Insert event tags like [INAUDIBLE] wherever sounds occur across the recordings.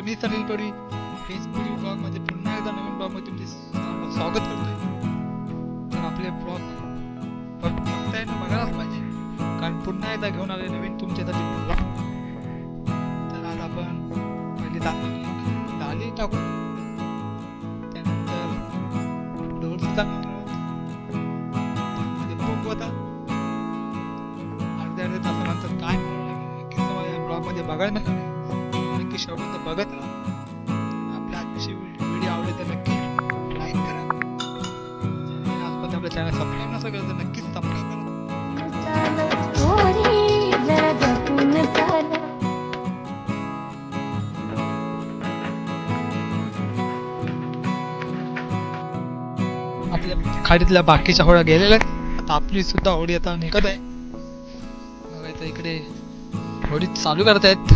मंडळी तर मी सनील परी फेसबुक ब्लॉगमध्ये पुन्हा एकदा नवीन ब्लॉगमध्ये तुमचे स्वागत करतोय तर आपले ब्लॉग बघताय बघायलाच पाहिजे कारण पुन्हा एकदा घेऊन आले नवीन तुमच्यासाठी ब्लॉग तर आज आपण पहिले दा दाली टाकू खाडीतल्या बाकीच्या होड्या गेलेल्या आहेत. आता आपली सुद्धा होडी आता निघत आहे. बघायचं इकडे होडी चालू करत आहेत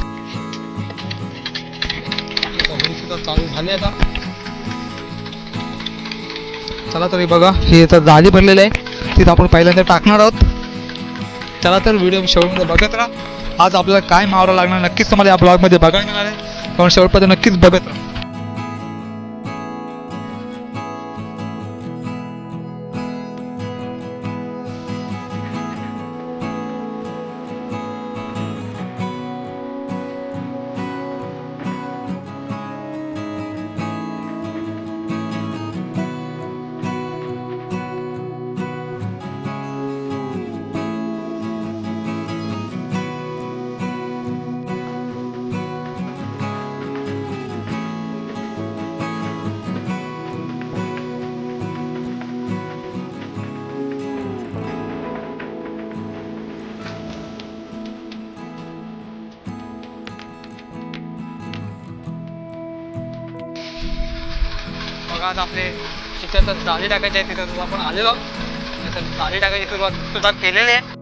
होळी होडी सुद्धा चालू झाली आता. चला तरी बघा हे आता जाली भरलेली आहे. तिथं आपण पहिल्यांदा टाकणार आहोत. चला तर व्हिडिओ शेवटमध्ये बघत राहा. आज आपल्याला काय मावरा लागणार नक्कीच तुम्हाला या ब्लॉगमध्ये बघायला मिळणार आहे. पण शेवटपर्यंत नक्कीच बघत राहा. बघा आज आपले. तिथं तर जाळी टाकायची आहे तिथं. आपण आलेलो तर तिथं जाळी टाकायची सुरुवात सुद्धा केलेली आहे.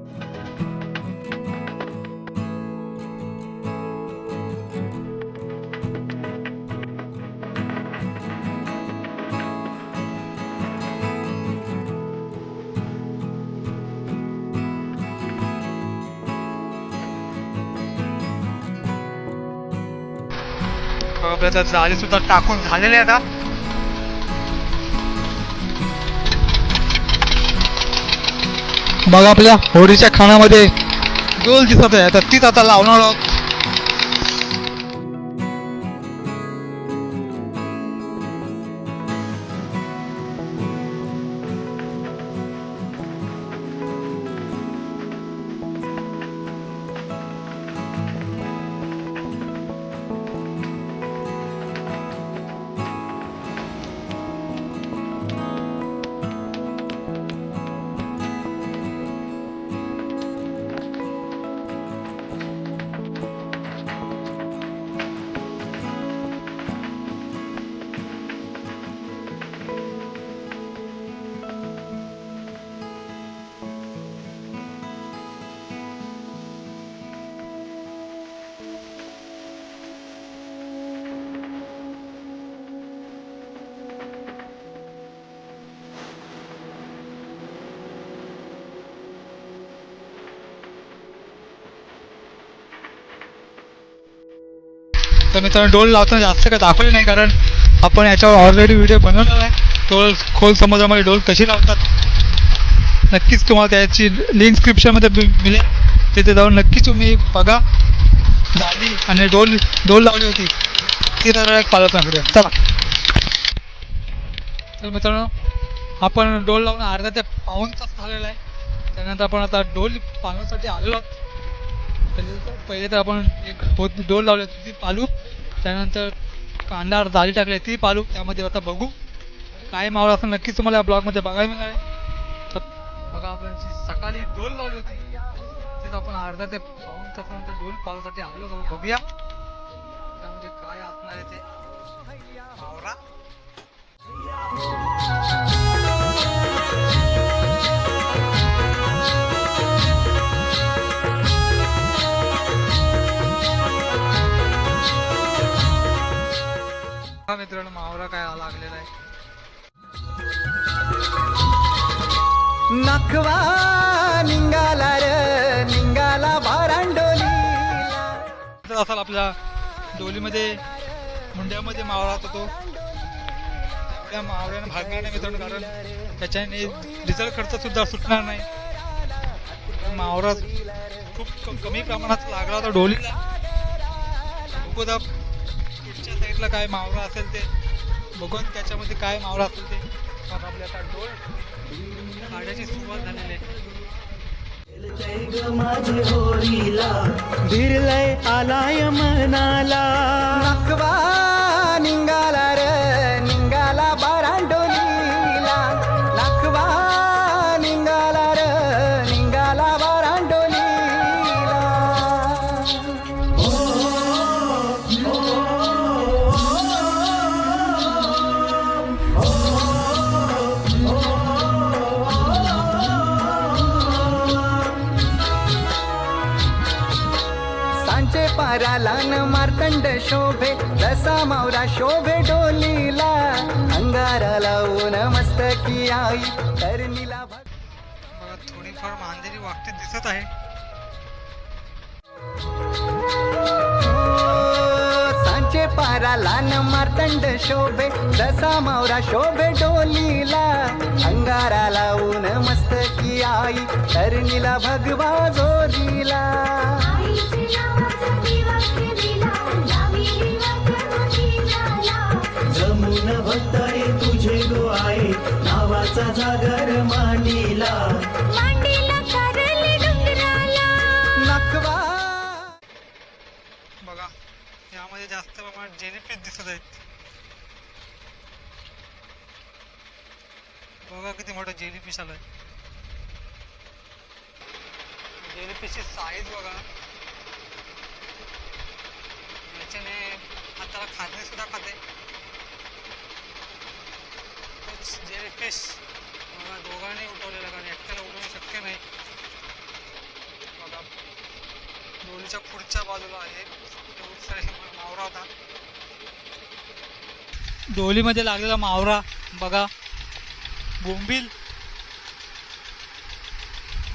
तर जाळी सुद्धा टाकून झालेले आता. बघा आपल्या होडीच्या खाण्यामध्ये गोल दिसत आहे. तर तीच आता लावणार आहोत. तर मित्रांनो डोल लावताना जास्त काय दाखवले नाही कारण आपण याच्यावर ऑलरेडी व्हिडिओ बनवलेला आहे. डोल खोल समुद्रामध्ये डोल कशी लावतात नक्कीच तुम्हाला त्याची लिंक स्क्रिप्शनमध्ये मिळेल. तिथे जाऊन नक्कीच तुम्ही बघा. झाली आणि डोल डोल लावली होती. ती तर एक पालक चला. तर मित्रांनो आपण डोल लावून अर्धा ते पाऊन तास झालेला आहे. त्यानंतर आपण आता डोल पाहण्यासाठी आलेलो आहोत. पहिले पहिले तर आपण एक डोल लावले ती पालू. त्यानंतर कांदा जाळी टाकली ती पालू. त्यामध्ये आता बघू. काय मावळा असं नक्कीच तुम्हाला या ब्लॉगमध्ये बघायला मिळणार आहे. तर बघा आपण सकाळी डोल लावली होती तिथं आपण अर्धा ते पाऊन तासानंतर डोल पालूसाठी आलो होतो. बघूया. त्यामध्ये काय असणार आहे ते मावरा मित्रांनो मावरा काय लागलेला आहे? नखवा निघाला र निघाला भारांडोलीला तर असाल आपल्या डोलीमध्ये मुंड्यामध्ये मावळा होता तो. त्या मावळ्यानं भागणार नाही मित्रांनो कारण त्याच्याने डिझेल खर्च सुद्धा सुटणार नाही. मावळा खूप कमी प्रमाणात लागला होता डोलीला. बघू आता पुढच्या साईडला काय मावळा असेल ते बघून त्याच्यामध्ये काय मावळा असेल ते पण आपल्या आता डोल काढायची सुरुवात झालेली आहे. भिरलय आलाय मनाला. निघाला सांचे पाराला न मार्तंड शोभे जसा मावरा शोभे डोलीला. अंगारा लावून मस्तकी आई तरणीला बघा थोडीफार मांदेली वागते दिसत आहे. सांचे पाराला न मार्तंड शोभे जसा मावरा शोभे डोलीला. अंगारा लावून मस्तकी आई तरणीला भगवा जोरीला. जमून भक्ताये तुझे गो आहे नावाचा जागर मांडीला. बघा यामध्ये जास्त प्रमाणात जेलीफिश दिसत आहेत. बघा किती मोठं जेलीफिश आलंय. जेलीफिशची साईज बघा. त्याच्याने हाताला खाजणे सुद्धा खाते. जे बघा दोघांनी उठवलेलं कारण एकट्याला उठवणं शक्य नाही. बघा दोन्हीच्या पुढच्या बाजूला आहे. मावरा होता. डोलीमध्ये लागलेला मावरा बघा बोंबील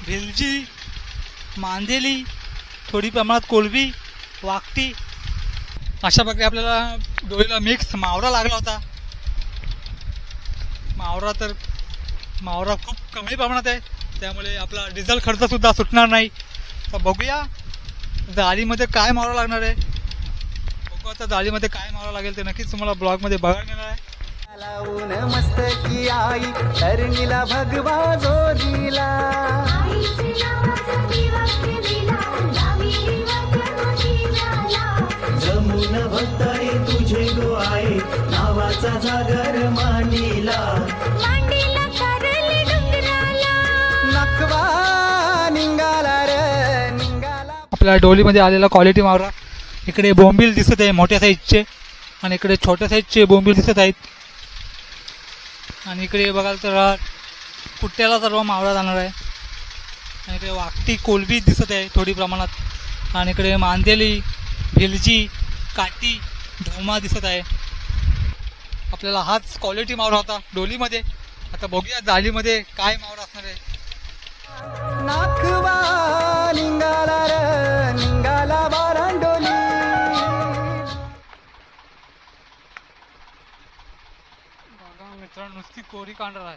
भिलजी मांदेली थोडी प्रमाणात कोलबी वाकटी अशा प्रकारे आपल्याला डोळीला मिक्स मावरा लागला होता. मावरा तर मावरा खूप कमी प्रमाणात आहे. त्यामुळे आपला डिझेल खर्च सुद्धा सुटणार नाही. तर बघूया जाळीमध्ये काय मावरा लागणार आहे. बघू आता जाळीमध्ये काय मावरा लागेल ते नक्कीच तुम्हाला ब्लॉगमध्ये बघायला मिळणार आहे. लावून मस्तकी आई तरणीला भगवा जोरीला दिला जागर मांडीला. मांडीला कारले डोंगराला. नखवा निघाला र निघाला आपल्या डोलीमध्ये आलेला क्वालिटी मावरा. इकडे बोंबील दिसत आहे मोठ्या साईजचे आणि इकडे छोट्या साईजचे बोंबील दिसत आहेत. आणि इकडे बघाल तर कुट्ट्याला सर्व मावळा जाणार आहे. आणि इकडे वाकटी कोलबी दिसत आहे थोडी प्रमाणात. आणि इकडे मांदेली भिलजी काटी ढोमा दिसत आहे. आपल्याला हाच क्वालिटी मावरा होता डोलीमध्ये. आता बघूया जाळीमध्ये काय मावरा असणार आहे. नाखवा र मित्रांनो नुसती कोरी कांडर आहे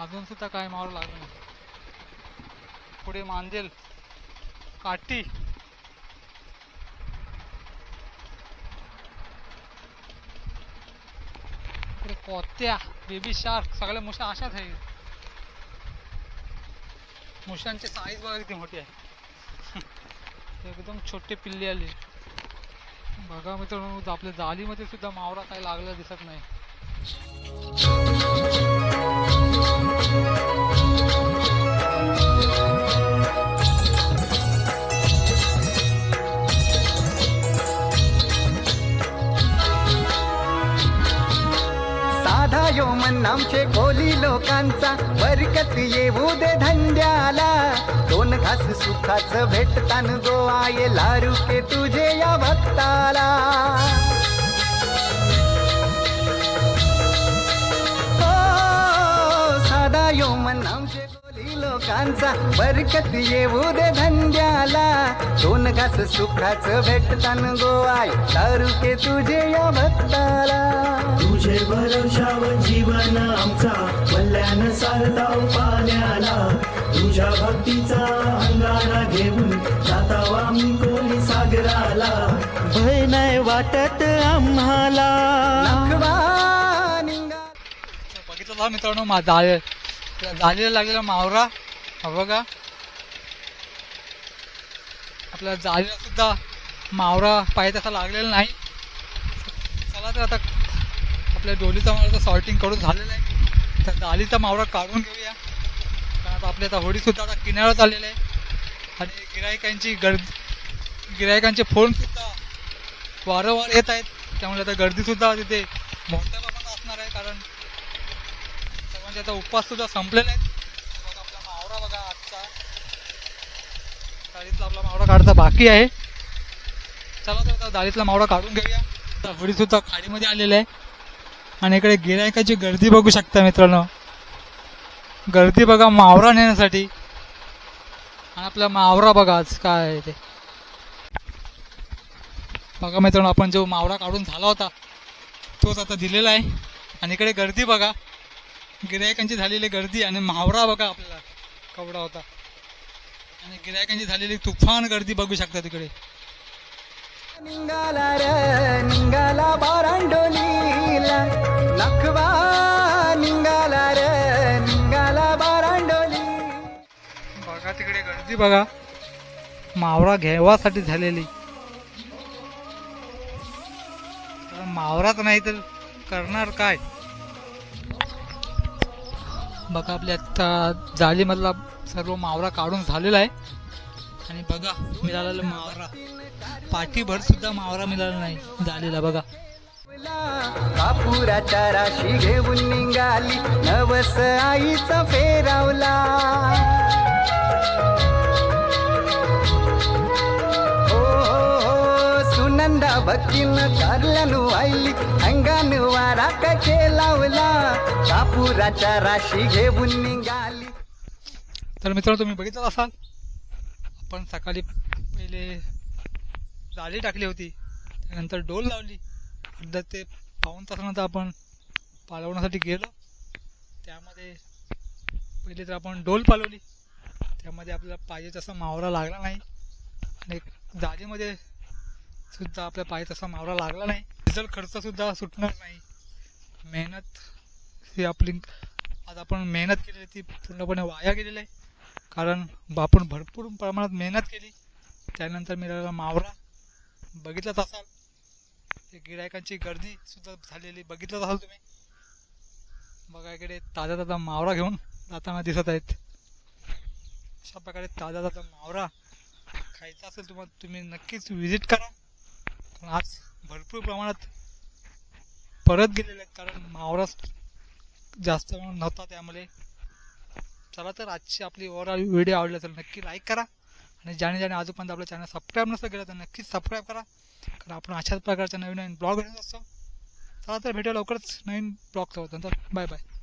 अजून सुद्धा काय मावर लागलं नाही. पुढे मांदेल काठी. पुढे कोत्या बेबी शार्क सगळ्या मुशा अशाच आहे मुशांची साईज बघा किती मोठी आहे. [LAUGHS] एकदम छोटे पिल्ले आली. बघा मित्रांनो आपल्या जाळीमध्ये सुद्धा मावरा काही लागला दिसत नाही. नामचे बोली लोकांचा बरकत येऊ दे धंद्याला. दोन घास सुखाच भेटतान दो आये लारू के तुझे या भक्ताला. ओ सादा यो मन लोकांचा बरकत येऊ दे धंद्याला. दोन घास सुखाचं भेटतान गोवाय दारू के तुझे या भक्ताला. तुझे भरवशावर जीवन आमचा वल्ल्यान सारताव पाण्याला. तुझ्या भक्तीचा अंगारा घेऊन जाताव आम्ही कोली सागराला. भय नाही वाटत आम्हाला. बघितलं मित्रांनो मा जाळे जाळीला लागलेला मावरा. हा बघा. आपल्या जाळीला सुद्धा मावरा पाय तसा लागलेला नाही. चला तर आता आपल्या डोलीचा मावरा सॉर्टिंग करून झालेलं आहे. तर जाळीचा मावरा काढून घेऊया. कारण आता आपल्या आता होडीसुद्धा आता किनाऱ्यात आलेलं आहे. आणि गिरायकांची गर्दी गिरायकांचे फोनसुद्धा वारंवार येत आहेत. त्यामुळे आता गर्दीसुद्धा तिथे मोठ्या प्रमाणात असणार आहे. कारण सर्वांचे आता उपवाससुद्धा संपलेले आहेत बघा आपला मावरा बघा आजचा दाढीतला आपला मावरा काढता बाकी आहे. चला तर आता दाढीतला मावरा काढून घेऊया. आता होडी सुद्धा खाडीमध्ये आलेला आहे. आणि इकडे गिरायकाची गर्दी बघू शकता मित्रांनो. गर्दी बघा मावरा नेण्यासाठी. आणि आपला मावरा बघा आज काय आहे ते. बघा मित्रांनो आपण जो मावरा काढून झाला होता तोच आता दिलेला आहे. आणि इकडे गर्दी बघा. गिरायकांची झालेली गर्दी आणि मावरा बघा आपल्याला कवडा होता. आणि गिरायकांची झालेली तुफान गर्दी बघू शकता तिकडे. निघाला र निघाला बारांडोलीला नखवा निघाला र निघाला बारांडोली बघा तिकडे गर्दी बघा. मावरा घेवासाठी झालेली. मावराच नाही तर करणार काय? बघा आपल्या आता जाळीमधला सर्व मावरा काढून झालेला आहे. आणि बघा मिळालेला मावरा. पाठीभर सुद्धा मावरा मिळाला नाही झालेला बघा. कापुराच्या राशी घेऊन निघाली नवस आईचा फेरावला. हो हो, हो सुनंदा भक्तीनं कारल्यानु आईली अंगान वारा कचे लावला. कापुराच्या राशी घेऊन निघाली. तर मित्रांनो तुम्ही बघितलं असाल? आपण सकाळी पहिले जाळी टाकली होती. त्यानंतर डोल लावली. अर्धा ते पाऊन तासानंतर आपण पालवण्यासाठी गेलो. त्यामध्ये पहिले तर आपण डोल पालवली. त्यामध्ये आपल्याला पाहिजे तसा मावरा लागला नाही. आणि जाळीमध्ये सुद्धा आपल्या पाहिजे तसा मावरा लागला नाही. डिझेल खर्चसुद्धा सुटणार नाही. मेहनत ही आपली आज आपण मेहनत केली ती पूर्णपणे वाया गेलेली आहे. कारण आपण भरपूर प्रमाणात मेहनत केली. त्यानंतर मिळालेला मावरा. बघितलाच असाल. ते गिरायकांची गर्दी सुद्धा झालेली बघितलंच असाल तुम्ही. बघा इकडे ताजा ताजा मावरा घेऊन जाताना दिसत आहेत. अशा प्रकारे ताजा ताजा मावरा खायचा असेल तुम्हाला तुम्ही नक्कीच व्हिजिट करा. कारण आज भरपूर प्रमाणात परत गेलेले आहेत कारण मावरा जास्त नव्हता त्यामुळे चला तर आजची आपली ओव्हरऑल व्हिडिओ आवडला तर नक्की लाईक करा. आणि ज्याने ज्याने आजोपर्यंत आपलं चॅनल सबस्क्राईब नसतं केलं तर नक्कीच सबस्क्राईब करा. कारण आपण अशाच प्रकारच्या नवीन नवीन ब्लॉग घेत असतो. चला तर भेटूया लवकरच नवीन ब्लॉग सोबत. Bye bye